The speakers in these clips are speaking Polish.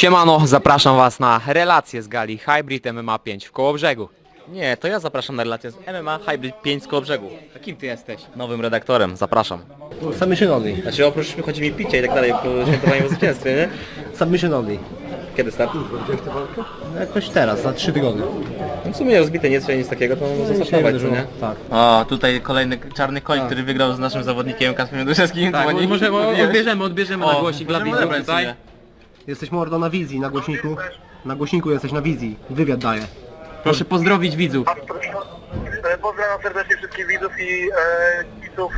Siemano, zapraszam Was na relację z gali Hybrid MMA 5 w Kołobrzegu. Nie, to ja zapraszam na relację z MMA Hybrid 5 z Kołobrzegu. A kim Ty jesteś? Nowym redaktorem, zapraszam. Submission only. Znaczy oprócz chodzi mi picie i tak dalej po świętowaniu zwycięstwie, nie? Submission only. Kiedy start? No Jakoś teraz, za 3 tygodnie. No w sumie rozbite nie jest nic takiego, to można zastartować, co nie? Tak. O, tutaj kolejny czarny koń, który wygrał z naszym zawodnikiem Kasprem Duszewskim. Tak, Dzwoni. odbierzemy, odbierzemy O, na głosik dla widzów tutaj. Jesteś mordo na wizji, na głośniku. Na głośniku jesteś na wizji. Wywiad daję. Proszę pozdrowić widzów. E, Pozdrawiam serdecznie wszystkich widzów i e, widzów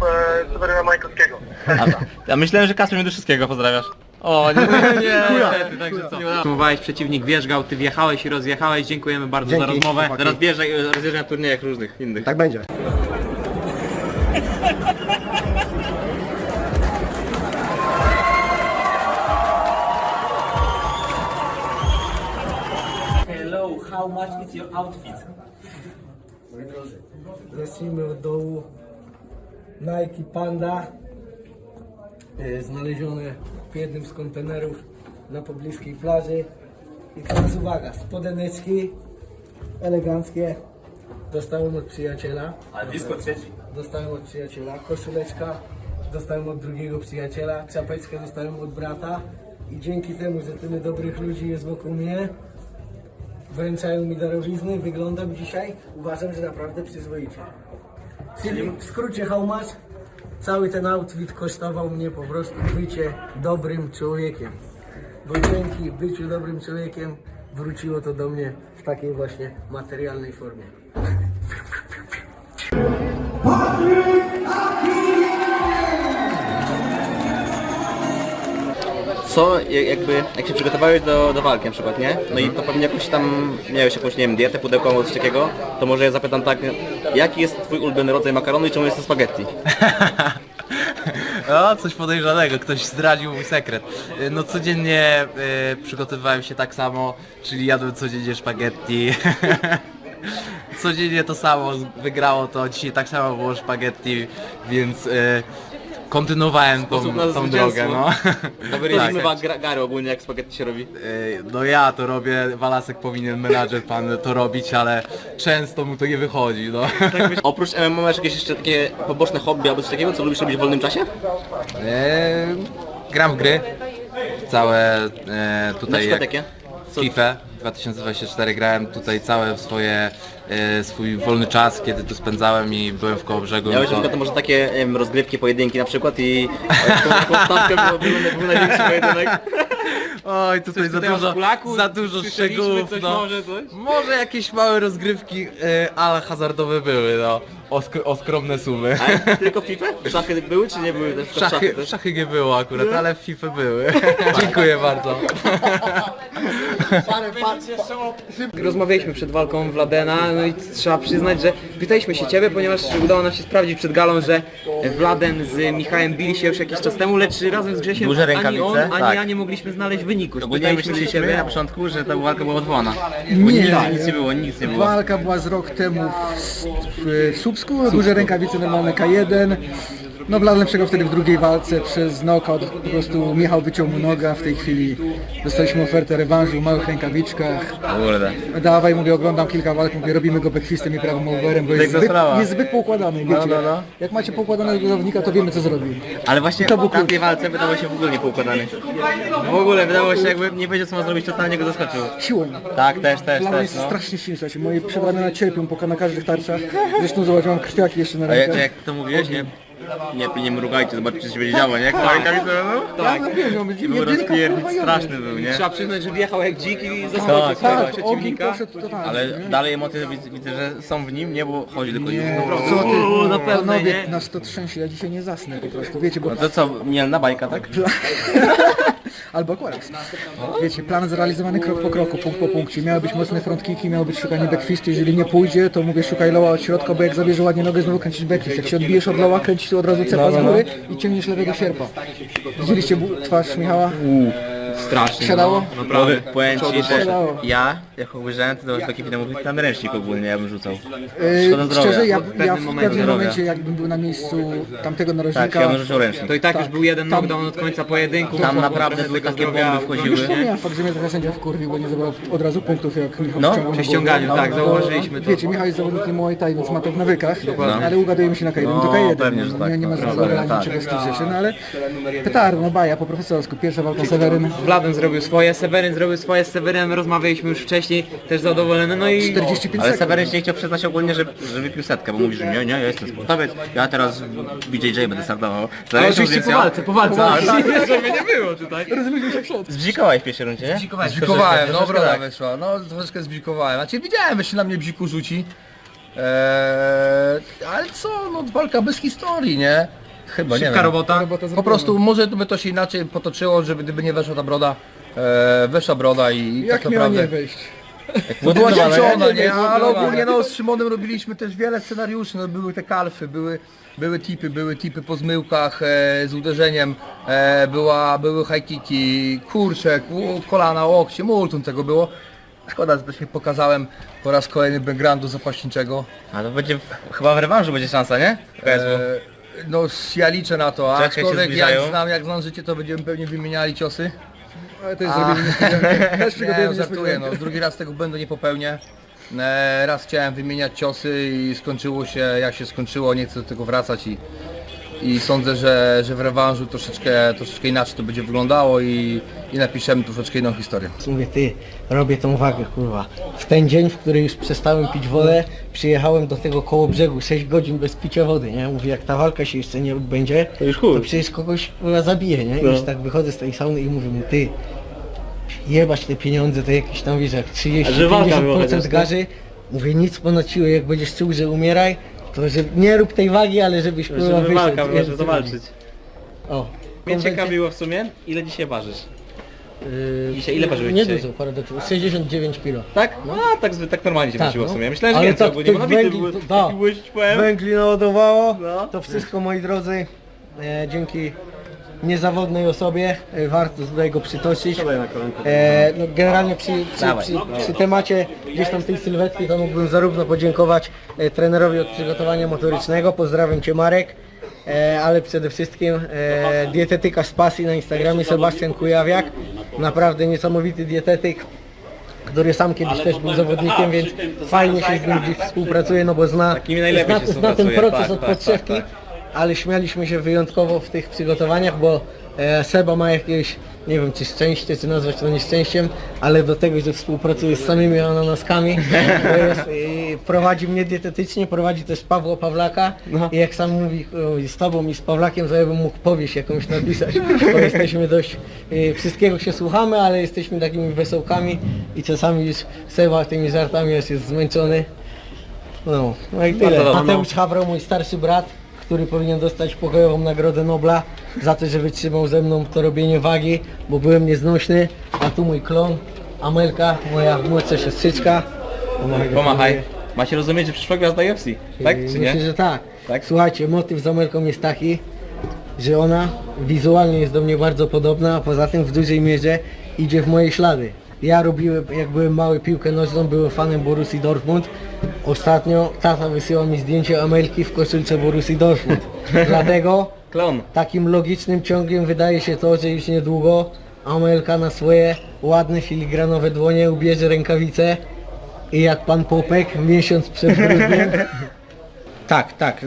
e, Seweryna Majkowskiego. A, ja myślałem, że Kasper Duszewskiego pozdrawiasz. O, nie, nie, nie, niestety, także co? Próbowałeś, przeciwnik wierzgał, Ty wjechałeś i rozjechałeś. Dziękujemy bardzo za Dzięki. rozmowę. Chłopaki. Zaraz bierze rozjeżdżę na turniejach różnych, innych. Tak będzie. How much is your outfit? Moi drodzy, od dołu. Nike Panda, e, znalezione w jednym z kontenerów na pobliskiej plaży. I teraz uwaga, spodeneczki eleganckie. Dostałem od przyjaciela. Ale blisko trzeci. Dostałem od przyjaciela. Koszuleczka dostałem od drugiego przyjaciela. Czapeczkę dostałem od brata. I dzięki temu, że tyle dobrych ludzi jest wokół mnie, wręczają mi darowizny, wyglądam dzisiaj, uważam, że naprawdę przyzwoicie. Czyli w skrócie how much? Cały ten outfit kosztował mnie po prostu bycie dobrym człowiekiem. Bo dzięki byciu dobrym człowiekiem wróciło to do mnie w takiej właśnie materialnej formie. Co, ja- jakby, jak się przygotowałeś do, do walki na przykład, nie? No i to pewnie jakoś tam miałeś jakąś, nie wiem, dietę pudełkową coś takiego, to może ja zapytam tak, jaki jest twój ulubiony rodzaj makaronu i czemu jest to spaghetti? O, coś podejrzanego, ktoś zdradził mój sekret. Y, No codziennie y, przygotowywałem się tak samo, czyli jadłem codziennie spaghetti. codziennie to samo, wygrało to, dzisiaj tak samo było spaghetti, więc y, kontynuowałem tą, Sposób na tą zwycięstwo. drogę, no. Dobry Tak. tak. gra- gary ogólnie jak spaghetti się robi. Y, No ja to robię, Walasek powinien, menadżer pan to robić, ale często mu to nie wychodzi, no. Oprócz MMA masz jakieś jeszcze takie poboczne hobby albo coś takiego, co lubisz robić w wolnym czasie? Eee, gram w gry. Całe e, Na tutaj przykład jak jakie? Co- FIFA 2024 grałem tutaj całe swoje e, swój wolny czas, kiedy tu spędzałem i byłem w Kołobrzegu. Miałeś na to- przykład może takie nie wiem, rozgrywki, pojedynki na przykład i tą stawkę był, był, był największy pojedynek. Oj, tutaj za tutaj dużo, za dużo Słyszeliśmy szczegółów, coś no. może, coś? Może jakieś małe rozgrywki e, ale hazardowe były, no. O, sk- o skromne sumy. A tylko w FIFA? Szachy były czy nie były? Też Szachy, też? szachy nie było akurat, ale w FIFA były. Dziękuję bardzo. Rozmawialiśmy przed walką Wladena, no i trzeba przyznać, że pytaliśmy się Ciebie, ponieważ udało nam się sprawdzić przed galą, że Wladen z Michałem bili się już jakiś czas temu, lecz razem z Grzesiem Duże ani rękawice, on, ani tak. ja nie mogliśmy znaleźć wyniku. Ogólnie Spytaliśmy się myśleliśmy Ciebie, na początku, że ta walka była odwołana. Bo Nie. nic, nic nie było, nic nie było. Walka była z rok temu w, w Słupsku, duże rękawice normalne K1. No Wladlen przegrał wtedy w drugiej walce przez knockout, po prostu Michał wyciął mu noga, w tej chwili dostaliśmy ofertę rewanżu w małych rękawiczkach. Kurde. Dawaj, mówię, oglądam kilka walk, mówię, robimy go backfistem i prawym overem, bo jest Piękna zbyt, sprawa. jest zbyt poukładany, wiecie. no, no. Jak macie poukładanego zawodnika, to wiemy co zrobił. Ale właśnie To był w tamtej walce wydało się w ogóle niepoukładany. W ogóle wydało się jakby nie wiedział co ma zrobić, totalnie go zaskoczył. Siłą. Tak, też, też, Wladlen też, jest no. strasznie silny, słuchajcie, moje przedramiona cierpią poka na każdych tarczach. Zresztą zobacz, mam krwiaki jeszcze na A jak, rękach. jak to mówiłeś, nie? Nie, nie mrugajcie, zobaczcie co się będzie działo, nie? Jak ta rękawica, no? Tak, no I był rozpierdzić straszny był, nie? trzeba przyznać, że wjechał jak dzik i Tak, zaskoczył swojego Tak, ogień przeciwnika. poszedł totalnie. Ale dalej emocje widzę, widzę, że są w nim, nie? Bo chodzi tylko Nie, no, co ty, Uuu, na pewno, panowie, nie? nas to trzęsie, ja dzisiaj nie zasnę po prostu, wiecie, bo... no to co, mielna bajka, tak? Albo akurat. Wiecie, plan zrealizowany krok po kroku, punkt po punkcie. Miały być mocne frontkiki, miało być szukanie backfistu, jeżeli nie pójdzie, to mówię szukaj loła od środka, bo jak zabierze ładnie nogę, znowu kręcisz backfist. Jak się odbijesz od loła, kręcisz od razu cepa z góry i ciągniesz lewego sierpa. Widzieliście bu- twarz Michała? Strasznie. Siadało? No, naprawdę. Powiem ci, że Siadało. ja, jak obejrzałem, to taki film mówi, tam ręcznik ogólnie ja bym rzucał. Yy, Szkoda zdrowia. szczerze, ja, W pewnym ja w momencie pewnym zdrowia. momencie, jakbym był na miejscu tamtego Tak, narożnika, ja bym rzucał ręcznik. To i tak, Tak, już był jeden tam- knockdown od końca pojedynku. Tam naprawdę były takie zdrowia bomby wchodziły. nie? Ja fakt, że mnie trochę sędzia wkurwił, bo nie zabrał od razu punktów, jak Michał No, przy ściąganiu, tak, No, zauważyliśmy to. Wiecie, Michał jest zawodnikiem Muay Thai, więc ma to w nawykach, Dokładnie. ale ugadujemy się na K1, No, to K1, pewnie, że nie, tak, nie ma no, dobra, tak. czegoś z tych rzeczy, no ale petar, no baja po profesorsku, pierwsza walka Seweryn, Wladen zrobił swoje, Seweryn zrobił swoje, z Sewerynem rozmawialiśmy już wcześniej, też zadowolony, no i 45 Ale sekund. Seweryn nie chciał przyznać ogólnie, że, że wypił setkę, bo mówi, że nie, nie, ja jestem sportowiec, ja teraz w BJJ będę startował. Ale oczywiście po walce, po walce, Tak, tak. żeby nie było tutaj. Zbzikałeś w pierwszej rundzie, nie? Zbzikowałem, no Troszeczkę broda tak. wyszła, no troszeczkę zbzikowałem. Znaczy widziałem, że się na mnie bziku rzuci. Eee, ale co, no walka bez historii, nie? Chyba, nie Szybka wiem. robota. Po prostu może by to się inaczej potoczyło, żeby gdyby nie weszła ta broda. Eee, weszła broda i Jak tak miała nie naprawdę... wejść? No była ćwiczona, Nie, Ale ogólnie no z Szymonem robiliśmy też wiele scenariuszy, no były te kalfy, były, były tipy, były tipy po zmyłkach e, z uderzeniem, e, była, były high kicki, kurczek, u- kolana, łokcie, multum tego było. Szkoda, że nie pokazałem po raz kolejny backgroundu zapaśniczego. A to będzie, w- chyba w rewanżu będzie szansa, nie? KSW. E, no ja liczę na to, Czekaj, się aczkolwiek jak zbliżają. znam, jak znam życie, to będziemy pewnie wymieniali ciosy. Ale to jest zrobienie niespodzianki. Też Nie, przygotujemy żartuję, no drugi raz tego będę nie popełnię. E, raz chciałem wymieniać ciosy i skończyło się jak się skończyło, nie chcę do tego wracać i, i sądzę, że, że w rewanżu troszeczkę, troszeczkę inaczej to będzie wyglądało i, i napiszemy troszeczkę inną historię. Mówię, ty, robię tą wagę, kurwa. W ten dzień, w który już przestałem pić wodę, przyjechałem do tego koło brzegu 6 godzin bez picia wody, nie? Mówię, jak ta walka się jeszcze nie odbędzie, to, już przecież kogoś kurwa zabije, nie? I już tak wychodzę z tej sauny i mówię mu, ty, jebać te pieniądze, to jakieś tam, wiesz, jak 30-50% garzy. Mówię, nic ponad siłę, jak będziesz czuł, że umieraj, to że nie rób tej wagi, ale żebyś kurwa wyszedł. wiesz, o co chodzi. O. Mnie ciekawiło w sumie, ile dzisiaj ważysz? Yy, Dzisiaj ile ważyłeś Nie dzisiaj? dużo, parę do 69 kilo. Tak? No, a tak, zwy- tak normalnie się Tak, w no. sumie. Myślałem, że Ale więcej, tak bo nie tych ma węgli- był to- taki da. łyść, powiem. Węgli naładowało, No. to wszystko moi drodzy, e, dzięki niezawodnej osobie e, warto tutaj go przytoczyć. E, no, generalnie przy, przy, przy, przy temacie gdzieś tam tej sylwetki to mógłbym zarówno podziękować e, trenerowi od przygotowania motorycznego, pozdrawiam Cię Marek, e, ale przede wszystkim e, dietetyka z pasji na Instagramie Sebastian Kujawiak, naprawdę niesamowity dietetyk, który sam kiedyś też był zawodnikiem, więc fajnie się z nim gdzieś współpracuje, no bo zna, najlepiej zna, się zna ten współpracuje, proces tak, od tak, podszewki, tak, ale śmialiśmy się wyjątkowo w tych przygotowaniach, bo e, Seba ma jakieś, nie wiem czy szczęście, czy nazwać to nieszczęściem, ale do tego, że współpracuje z samymi ananaskami, to jest, i prowadzi mnie dietetycznie, prowadzi też Pawła Pawlaka i jak sam mówi, o, z tobą i z Pawlakiem, to ja bym mógł powieść jakąś napisać, bo jesteśmy dość, e, wszystkiego się słuchamy, ale jesteśmy takimi wesołkami i czasami już Seba tymi żartami już jest zmęczony. No, no i tyle. Bardzo dobrze. Mateusz Hawro, mój starszy brat, który powinien dostać pokojową nagrodę Nobla za to, że wytrzymał ze mną to robienie wagi, bo byłem nieznośny, a tu mój klon, Amelka, moja młodsza siostrzyczka. Pomachaj. Macie rozumieć, że przyszła gwiazda UFC, tak czy Myślę, nie? że tak. Tak? Słuchajcie, motyw z Amelką jest taki, że ona wizualnie jest do mnie bardzo podobna, a poza tym w dużej mierze idzie w moje ślady. Ja robiłem, jak byłem mały piłkę nożną, byłem fanem Borussii Dortmund. Ostatnio tata wysyłał mi zdjęcie Amelki w koszulce Borussii Dortmund. Dlatego Klon. takim logicznym ciągiem wydaje się to, że już niedługo Amelka na swoje ładne filigranowe dłonie ubierze rękawice i jak pan Popek miesiąc przed grudniem tak, tak.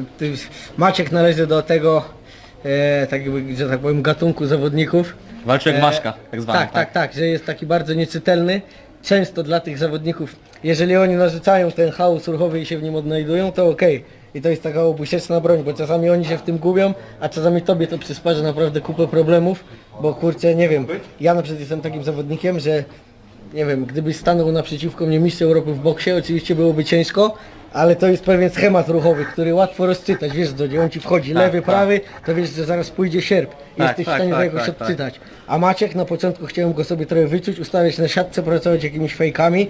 Maciek należy do tego, e, tak jakby, że tak powiem, gatunku zawodników. Walczył jak E, Maszka, tak zwany. Tak, tak, tak, że jest taki bardzo nieczytelny. Często dla tych zawodników, jeżeli oni narzucają ten chaos ruchowy i się w nim odnajdują, to okej. I to jest taka obusieczna broń, bo czasami oni się w tym gubią, a czasami tobie to przysparza naprawdę kupę problemów, bo kurczę, nie wiem, ja na przykład jestem takim zawodnikiem, że nie wiem, gdybyś stanął naprzeciwko mnie mistrz Europy w boksie, oczywiście byłoby ciężko, ale to jest pewien schemat ruchowy, który łatwo rozczytać, wiesz, do on ci wchodzi lewy, prawy, to wiesz, że zaraz pójdzie sierp. Tak, Jesteś tak, w stanie tak, jakoś tak, tak. odczytać. A Maciek na początku chciałem go sobie trochę wyczuć, ustawiać na siatce, pracować jakimiś fejkami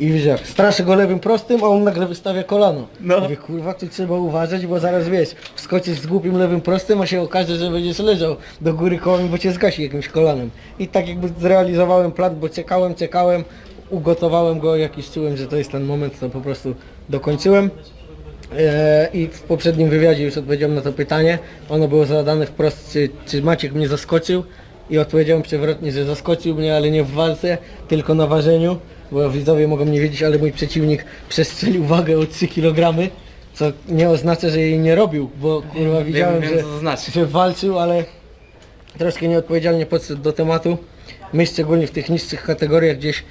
i wiesz jak, straszę go lewym prostym, a on nagle wystawia kolano. No. Mówię, kurwa, tu trzeba uważać, bo zaraz wiesz, wskoczysz z głupim lewym prostym, a się okaże, że będziesz leżał do góry kołem, bo cię zgasi jakimś kolanem. I tak jakby zrealizowałem plan, bo czekałem, czekałem, ugotowałem go, jak już czułem, że to jest ten moment, to po prostu dokończyłem. E, I w poprzednim wywiadzie już odpowiedziałem na to pytanie. Ono było zadane wprost, czy, czy Maciek mnie zaskoczył i odpowiedziałem przewrotnie, że zaskoczył mnie, ale nie w walce, tylko na ważeniu, bo widzowie mogą nie wiedzieć, ale mój przeciwnik przestrzelił wagę o 3 kg, co nie oznacza, że jej nie robił, bo kurwa widziałem, wiem, że, co to znaczy. że walczył, ale troszkę nieodpowiedzialnie podszedł do tematu. My szczególnie w tych niższych kategoriach gdzieś,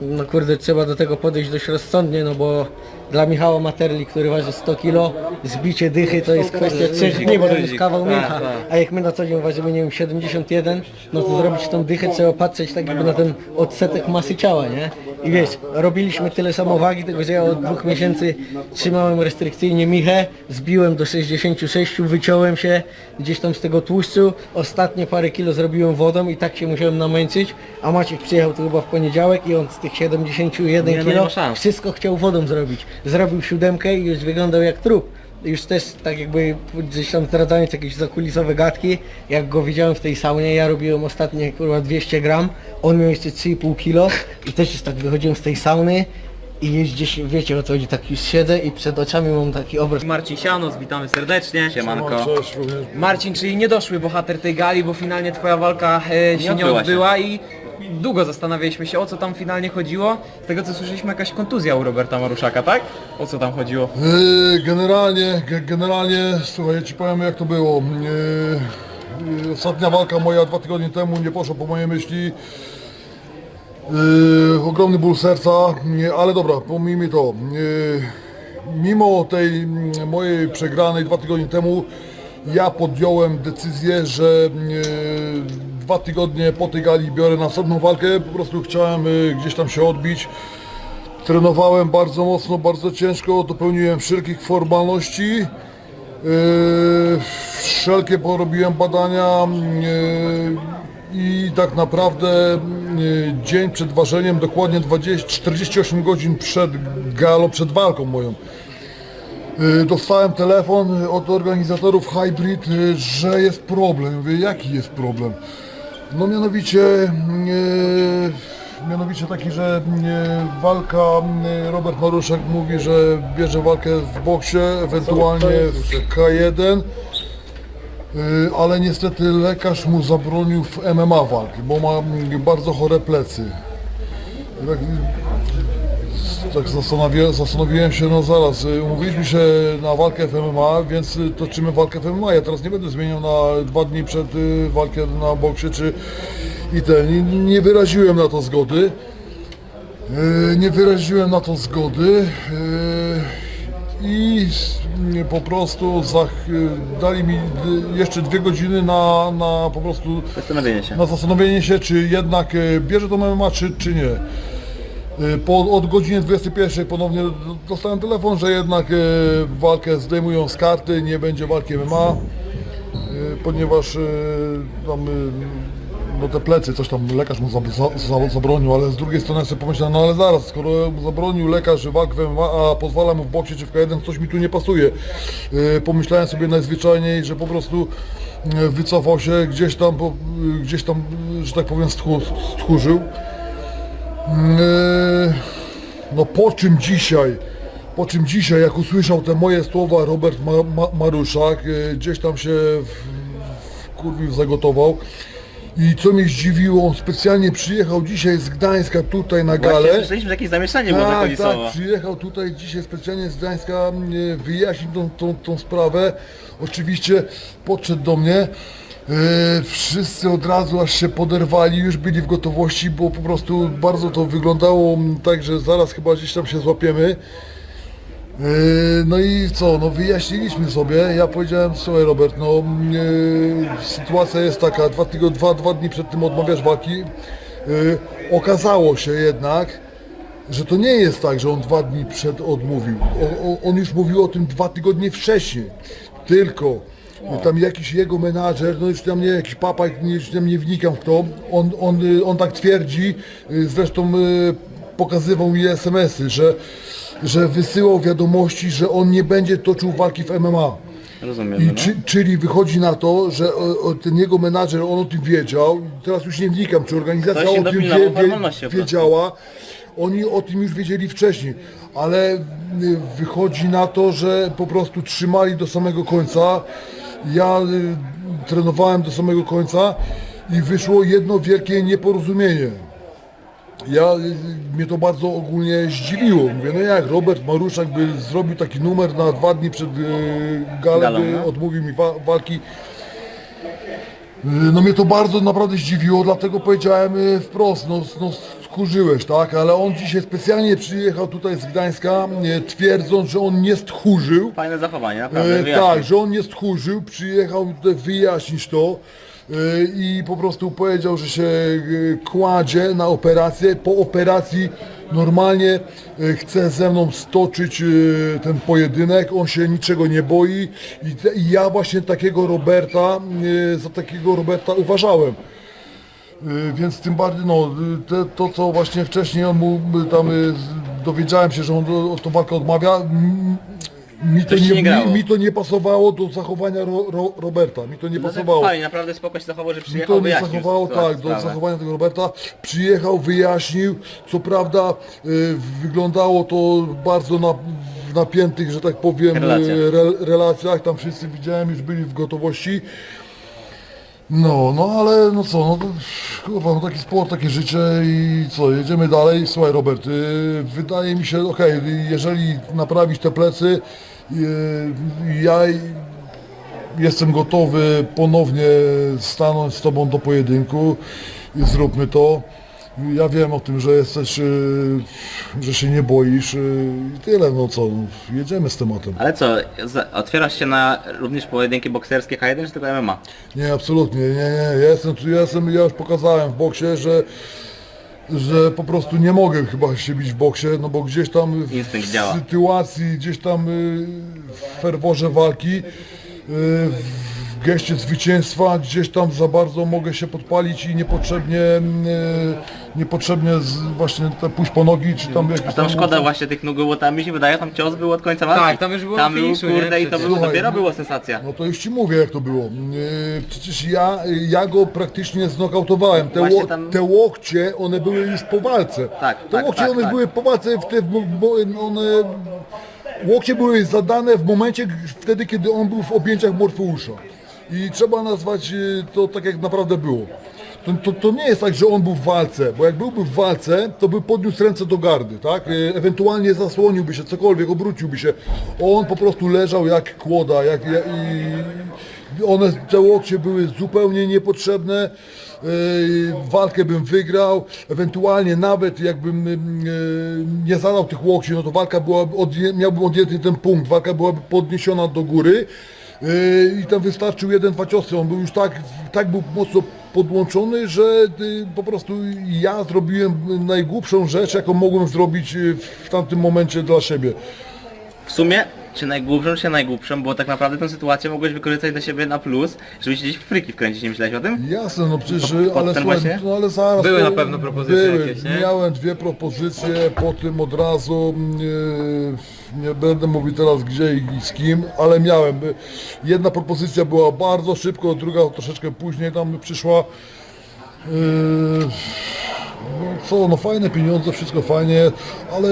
no kurde, trzeba do tego podejść dość rozsądnie, no bo dla Michała Materli, który waży 100 kg, zbicie dychy to jest kwestia trzech dni, bo to jest kawał mięcha. A jak my na co dzień ważymy, nie wiem, 71, no to zrobić tą dychę trzeba patrzeć tak jakby na ten odsetek masy ciała, nie? I wiesz, robiliśmy tyle samo wagi, tylko że ja od dwóch miesięcy trzymałem restrykcyjnie Michę, zbiłem do 66, wyciąłem się gdzieś tam z tego tłuszczu, ostatnie parę kilo zrobiłem wodą i tak się musiałem namęczyć, a Maciek przyjechał tu chyba w poniedziałek i on z tych 71 Nie, no nie kilo szans. wszystko chciał wodą zrobić. Zrobił siódemkę i już wyglądał jak trup. Już też tak jakby gdzieś tam zdradzając jakieś zakulisowe gadki, jak go widziałem w tej saunie, ja robiłem ostatnie kurwa 200 gram, on miał jeszcze 3,5 kilo i też już tak wychodziłem z tej sauny i już gdzieś, wiecie o co chodzi, tak już siedzę i przed oczami mam taki obraz. Marcin Sianos, witamy serdecznie. Siemanko. Marcin, czyli niedoszły bohater tej gali, bo finalnie twoja walka e, się nie odbyła się. odbyła i długo zastanawialiśmy się o co tam finalnie chodziło. Z tego co słyszeliśmy jakaś kontuzja u Roberta Maruszaka, tak? O co tam chodziło? Yy, Generalnie, ge- generalnie, słuchaj, ja ci powiem jak to było. Yy, yy, Ostatnia walka moja dwa tygodnie temu nie poszła po mojej myśli. Yy, ogromny ból serca, ale dobra, pomijmy to. Yy, mimo tej mojej przegranej dwa tygodnie temu, ja podjąłem decyzję, że yy, dwa tygodnie po tej gali biorę następną walkę. Po prostu chciałem yy, gdzieś tam się odbić. Trenowałem bardzo mocno, bardzo ciężko, dopełniłem wszelkich formalności. Yy, wszelkie porobiłem badania yy, i tak naprawdę dzień przed ważeniem, dokładnie 20, 48 godzin przed galą, przed walką moją. Dostałem telefon od organizatorów Hybrid, że jest problem. Mówię, jaki jest problem? No mianowicie, yy, mianowicie taki, że yy, walka, yy, Robert Maruszek mówi, że bierze walkę w boksie, ewentualnie w K1, yy, ale niestety lekarz mu zabronił w MMA walki, bo ma bardzo chore plecy. Tak, tak zastanawiałem, zastanowiłem się, no zaraz, y, umówiliśmy się na walkę w MMA, więc y, toczymy walkę w MMA. Ja teraz nie będę zmieniał na dwa dni przed y, walkę na boksie, czy i ten. Nie, wyraziłem na to zgody. Nie wyraziłem na to zgody. I po prostu dali mi jeszcze dwie godziny na, na po prostu Zastanowienie się. na zastanowienie się, czy jednak bierze to MMA, czy, czy nie. E, Po, od godziny 21 ponownie dostałem telefon, że jednak e, walkę zdejmują z karty, nie będzie walki MMA, e, ponieważ e, tam, e, no te plecy, coś tam lekarz mu zab, za, za, zabronił, ale z drugiej strony sobie pomyślałem, no ale zaraz, skoro zabronił lekarz walk w MMA, a pozwala mu w boksie czy w K1, coś mi tu nie pasuje. E, Pomyślałem sobie najzwyczajniej, że po prostu wycofał się, gdzieś tam, po- gdzieś tam, że tak powiem, stchórzył. E, No po czym dzisiaj, po czym dzisiaj, jak usłyszał te moje słowa Robert Ma, Ma, Maruszak, e, gdzieś tam się w, w kurwił, zagotował. I co mnie zdziwiło, on specjalnie przyjechał dzisiaj z Gdańska tutaj na Właśnie galę. słyszeliśmy, że jakieś zamieszanie było Tak, zakulisowe. tak, przyjechał tutaj dzisiaj specjalnie z Gdańska e, wyjaśnić tą, tą, tą sprawę. Oczywiście podszedł do mnie. E, wszyscy od razu aż się poderwali, już byli w gotowości, bo po prostu bardzo to wyglądało tak, że zaraz chyba gdzieś tam się złapiemy. E, No i co, no wyjaśniliśmy sobie, ja powiedziałem, słuchaj Robert, no e, sytuacja jest taka, dwa, tygo, dwa, dwa dni przed tym odmawiasz walki, e, okazało się jednak, że to nie jest tak, że on dwa dni przed odmówił, o, o, on już mówił o tym dwa tygodnie wcześniej, tylko tam jakiś jego menadżer, no już tam nie jakiś papa, już tam nie wnikam w to, on, on, y, on tak twierdzi, y, zresztą y, pokazywał mi SMS-y, że, że wysyłał wiadomości, że on nie będzie toczył walki w MMA. Rozumiemy, I no. czy, czyli wychodzi na to, że o, o, ten jego menadżer, on o tym wiedział, teraz już nie wnikam, czy organizacja o tym wie, wie, wiedziała, oni o tym już wiedzieli wcześniej, ale wychodzi na to, że po prostu trzymali do samego końca. Ja y, trenowałem do samego końca i wyszło jedno wielkie nieporozumienie. Ja, y, mnie to bardzo ogólnie zdziwiło. Mówię, no jak Robert Maruszak by zrobił taki numer na dwa dni przed y, Galą, by no. odmówił mi wa- walki. Y, No mnie to bardzo naprawdę zdziwiło, dlatego powiedziałem y, wprost, no, no skurzyłeś, tak? Ale on dzisiaj specjalnie przyjechał tutaj z Gdańska, y, twierdząc, że on nie stchórzył. Fajne zachowanie, naprawdę. E, wyjaśnię. tak, że on nie stchórzył, przyjechał mi tutaj wyjaśnić to e, i po prostu powiedział, że się e, kładzie na operację. Po operacji normalnie e, chce ze mną stoczyć e, ten pojedynek, on się niczego nie boi i, te, i ja właśnie takiego Roberta, e, za takiego Roberta uważałem. Y, Więc tym bardziej, no, y, te, to co właśnie wcześniej on mu y, tam dowiedziałem się, że on do- o tą walkę odmawia, mi to, nie, nie grało. mi, mi to nie pasowało do zachowania ro, ro, Roberta, mi to nie No tak pasowało. fajnie, naprawdę spoko się zachował, że Mi przyjechał, to nie wyjaśnił zachowało, sytuację, tak, do sprawę. zachowania tego Roberta. Przyjechał, wyjaśnił, co prawda y, wyglądało to bardzo na, w napiętych, że tak powiem, Relacjach. y, re, relacjach, tam wszyscy widziałem, już byli w gotowości. No, no ale no co, no to, kurwa, no taki sport, takie życie i co, jedziemy dalej. Słuchaj Robert, y, wydaje mi się, okej, jeżeli naprawisz te plecy, y, ja jestem gotowy ponownie stanąć z Tobą do pojedynku i zróbmy to. Ja wiem o tym, że jesteś, y, że się nie boisz y, i tyle, no co, no, jedziemy z tematem. Ale co, za- otwierasz się na również pojedynki bokserskie K1 czy tylko MMA? Nie, absolutnie, nie, nie, ja jestem, ja jestem, ja już pokazałem w boksie, że że po prostu nie mogę chyba się bić w boksie, no bo gdzieś tam w Instynkt działa. sytuacji, gdzieś tam y, w ferworze walki, y, w geście zwycięstwa, gdzieś tam za bardzo mogę się podpalić i niepotrzebnie, y, niepotrzebnie z, właśnie te pójść po nogi, czy tam jakieś A tam tam szkoda właśnie tych nóg, bo tam mi się wydaje, tam cios był od końca walki. Tak, tam już było Tam był, finiszu, nie? kurde, i to Przecież. był, Słuchaj, dopiero było sensacja. No to już ci mówię jak to było. Yy, Przecież ja, ja go praktycznie znokautowałem. Te, Właśnie ło, tam- te łokcie, one były już po walce. Tak, te tak, łokcie, tak, one tak. były po walce, w te, w, w, one, łokcie były zadane w momencie, g- wtedy kiedy on był w objęciach Morfeusza. I trzeba nazwać yy, to tak jak naprawdę było. To, to, to nie jest tak, że on był w walce, bo jak byłby w walce, to by podniósł ręce do gardy, tak? E, Ewentualnie zasłoniłby się, cokolwiek, obróciłby się. On po prostu leżał jak kłoda, jak, jak i one, te łokcie były zupełnie niepotrzebne. E, Walkę bym wygrał, ewentualnie nawet jakbym nie zadał tych łokci, no to walka byłaby, miałbym odjęty ten punkt, walka byłaby podniesiona do góry. Yy, i tam wystarczył jeden, dwa ciosy. On był już tak, tak był mocno podłączony, że y, po prostu ja zrobiłem najgłupszą rzecz, jaką mogłem zrobić y, w tamtym momencie dla siebie. W sumie, czy najgłupszą, czy najgłupszą, bo tak naprawdę tę sytuację mogłeś wykorzystać dla siebie na plus, żeby się gdzieś w fryki wkręcić, nie myślałeś o tym? Jasne, no przecież, Pod- pod ale ten słuchaj, właśnie? no ale zaraz... Były na pewno propozycje jakieś, nie? Miałem dwie propozycje, po tym od razu, nie, nie będę mówił teraz gdzie i z kim, ale miałem. Jedna propozycja była bardzo szybko, druga troszeczkę później tam przyszła. Yy, no co, no fajne pieniądze, wszystko fajnie, ale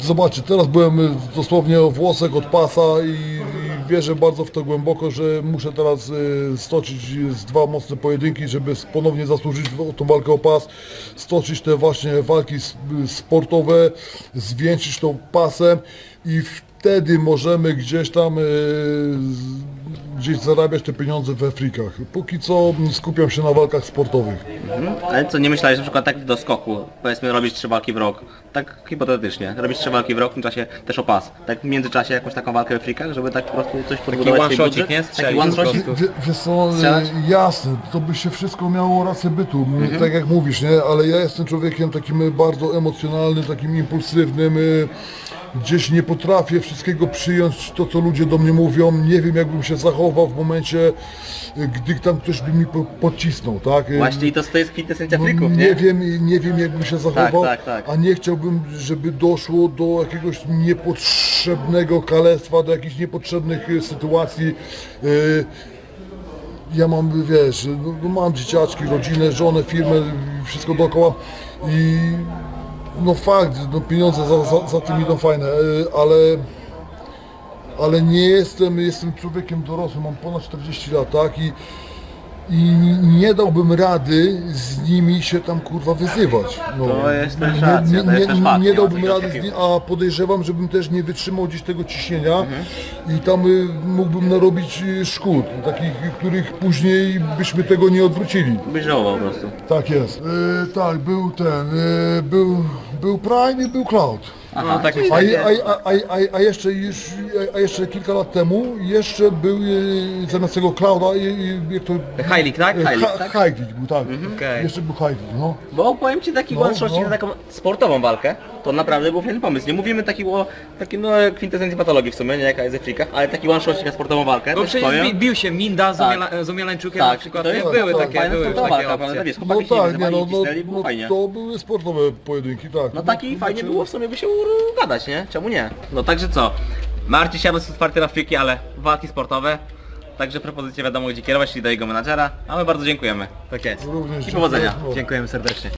zobaczcie, teraz byłem dosłownie o włosek od pasa i wierzę bardzo w to głęboko, że muszę teraz y, stoczyć z dwa mocne pojedynki, żeby ponownie zasłużyć o tą walkę o pas, stoczyć te właśnie walki sportowe, zwieńczyć tą pasem i wtedy możemy gdzieś tam y, gdzieś zarabiać te pieniądze we frikach. Póki co skupiam się na walkach sportowych. Mhm. Ale co, nie myślałeś na przykład tak do skoku, powiedzmy robisz trzy walki w rok, tak hipotetycznie, robisz trzy walki w rok, w tym czasie też o pas, tak w międzyczasie jakąś taką walkę we frikach, żeby tak po prostu coś podbudować swój budżet? nie? Taki Strzelić one po shotcik? prostu. Wie, wiesz co, Strzelać? e, jasne, to by się wszystko miało rację bytu, m, tak jak mówisz, nie? Ale ja jestem człowiekiem takim bardzo emocjonalnym, takim impulsywnym, e, gdzieś nie potrafię wszystkiego przyjąć, to co ludzie do mnie mówią, nie wiem jakbym się zachował w momencie, gdy tam ktoś by mi po, pocisnął, tak? Właśnie i to, to jest kwintesencja no, frików, nie nie? wiem, nie wiem jakbym się zachował, tak, tak. a nie chciałbym, żeby doszło do jakiegoś niepotrzebnego kalectwa, do jakichś niepotrzebnych e, sytuacji. E, Ja mam, wiesz, no, no mam dzieciaczki, rodzinę, żonę, firmę, wszystko dookoła i no fakt, no pieniądze za, za, za tym idą fajne, e, ale ale nie jestem, jestem człowiekiem dorosłym, mam ponad 40 lat, tak? I, i nie dałbym rady z nimi się tam kurwa wyzywać. No, To jest też nie, racja, to jest też nie, fakt, nie nie ma dałbym czegoś rady z takiego. nimi, a podejrzewam, żebym też nie wytrzymał gdzieś tego ciśnienia Mhm. i tam y, mógłbym narobić y, szkód, takich, których później byśmy tego nie odwrócili. Byś żałował po prostu. Tak jest. E, tak, był ten, e, był, był Prime i był Cloud. No, tak A, je- a, a, a, a, a, jeszcze już, a, a jeszcze kilka lat temu jeszcze był e, zamiast tego Clouda, e, e, jak to... League, tak? e, Ha- tak? League był, tak. Okej. Jeszcze był League, no. Bo powiem Ci taki No, one shot no. na taką sportową walkę, to naprawdę był fajny pomysł. Nie mówimy takiego, taki no kwintesencji patologii w sumie, nie jaka jest w freakach, ale taki one shot na sportową walkę, też przecież powiem. bi, bił się Minda z, Tak. Z Omielańczukiem Tak, na przykład. to jest były tak, takie, fajna były już sportowa takie walka, opcje. Wiesz, No chłopaki się nie tak, wyzywali, no, no, cisnęli, było no fajnie. to były sportowe pojedynki, tak. No taki fajnie było w sumie by się gadać, nie? Czemu nie? No także co? Marcin Siadło jest otwarty na friki, ale walki sportowe. Także propozycje wiadomo gdzie kierować, czyli do jego menadżera. A my bardzo dziękujemy. Tak jest. Również I powodzenia. dziękuję. Dziękujemy serdecznie.